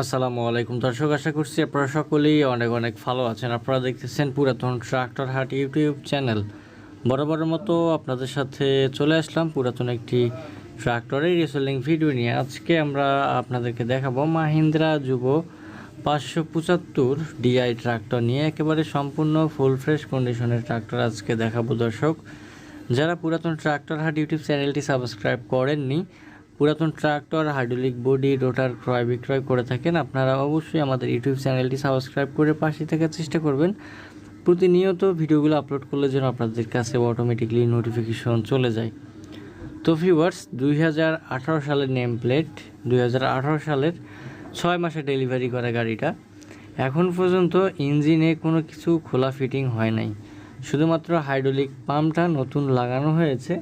আসসালামু আলাইকুম। দর্শক, আশা করছি আপনারা সকলেই অনেক অনেক ভালো আছেন। আপনারা দেখতেছেন পুরাতন ট্রাক্টর হাট ইউটিউব চ্যানেল। বরাবরের মতো আপনাদের সাথে চলে আসলাম পুরাতন একটি ট্রাক্টরের রিসেলিং ভিডিও নিয়ে। আজকে আমরা আপনাদেরকে দেখাবো মাহিন্দ্রা যুব পাঁচশো পঁচাত্তর ডিআই ট্রাক্টর নিয়ে। একেবারে সম্পূর্ণ ফুল ফ্রেশ কন্ডিশনের ট্রাক্টর আজকে দেখাবো দর্শক। যারা পুরাতন ট্রাক্টর হাট ইউটিউব চ্যানেলটি সাবস্ক্রাইব করেননি পুরাতন ট্রাক্টর, হাইড্রোলিক বডি, রোটার ক্রয় বিক্রয় করে থাকেন। আপনারা অবশ্যই আমাদের ইউটিউব চ্যানেলটি সাবস্ক্রাইব করে পাশে থাকার চেষ্টা করবেন। প্রতিনিয়ত ভিডিওগুলো আপলোড করলে যেন আপনাদের কাছে অটোমেটিকলি নোটিফিকেশন চলে যায়। তো ভিউয়ার্স দুই সালের নেম প্লেট দুই হাজার আঠারো সালের ছয় মাসে ডেলিভারি করা গাড়িটা। এখন পর্যন্ত ইঞ্জিনে কোনো কিছু খোলা ফিটিং হয় নাই। শুধুমাত্র হাইড্রোলিক পাম্পটা নতুন লাগানো হয়েছে।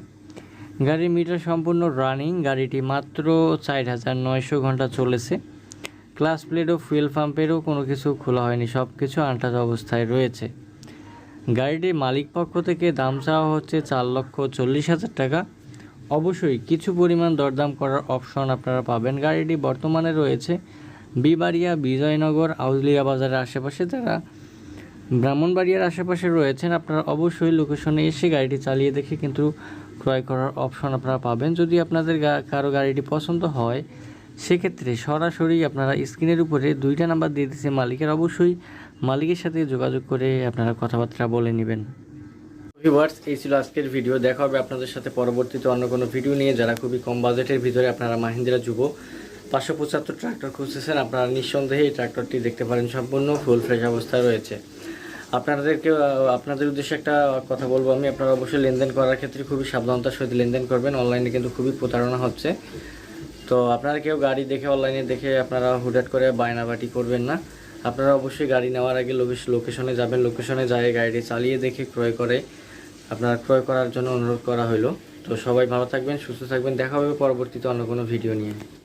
গাড়ির মিটার সম্পূর্ণ রানিং গাড়িটি মাত্র চার হাজার নয়শো ঘণ্টা চলেছে। ক্লাস প্লেট ও ফুয়েল পাম্পেরও কোনো কিছু খোলা হয়নি সব কিছু আনটাচ অবস্থায় রয়েছে। গাড়িটির মালিক পক্ষ থেকে দাম চাওয়া হচ্ছে চার লক্ষ চল্লিশ হাজার টাকা। অবশ্যই কিছু পরিমাণ দরদাম করার অপশন আপনারা পাবেন। গাড়িটি বর্তমানে রয়েছে বিবাড়িয়া বিজয়নগর আউলিয়া বাজারের আশেপাশে, যারা ব্রাহ্মণবাড়িয়ার আশেপাশে রয়েছেন, আপনারা অবশ্যই লোকেশনে এসে গাড়িটি চালিয়ে দেখে কিন্তু ক্রয় করার অপশন আপনারা পাবেন। যদি আপনাদের কারও গাড়িটি পছন্দ হয়, সেক্ষেত্রে সরাসরি আপনারা স্ক্রিনের উপরে দুইটা নাম্বার দিয়ে দিচ্ছে মালিকের, অবশ্যই মালিকের সাথে যোগাযোগ করে আপনারা কথাবার্তা বলে নেবেন। ভিউয়ার্স, এই ছিল আজকের ভিডিও। দেখা হবে আপনাদের সাথে পরবর্তীতে অন্য কোনো ভিডিও নিয়ে। যারা খুবই কম বাজেটের ভিতরে আপনারা মাহিন্দ্রা যুব পাঁচশো পঁচাত্তর ট্রাক্টর খুঁজতেছেন, আপনারা নিঃসন্দেহে এই ট্রাক্টরটি দেখতে পারেন। সম্পূর্ণ ফুল ফ্রেশ অবস্থায় রয়েছে। আপনাদেরকে আপনাদের উদ্দেশ্যে একটা কথা বলব আমি। আপনারা অবশ্যই লেনদেন করার ক্ষেত্রে খুবই সাবধানতার সহিত লেনদেন করবেন। অনলাইনে কিন্তু খুবই প্রতারণা হচ্ছে। তো আপনারা কেউ গাড়ি দেখে, অনলাইনে দেখে আপনারা হুটহাট করে বায়নাবাটি করবেন না। আপনারা অবশ্যই গাড়ি নেওয়ার আগে লোকেশ- লোকেশনে যাবেন। লোকেশনে যায় গাড়িটি চালিয়ে দেখে ক্রয় করে আপনারা ক্রয় করার জন্য অনুরোধ করা হলো তো সবাই ভালো থাকবেন, সুস্থ থাকবেন। দেখা হবে পরবর্তীতে অন্য কোনো ভিডিও নিয়ে।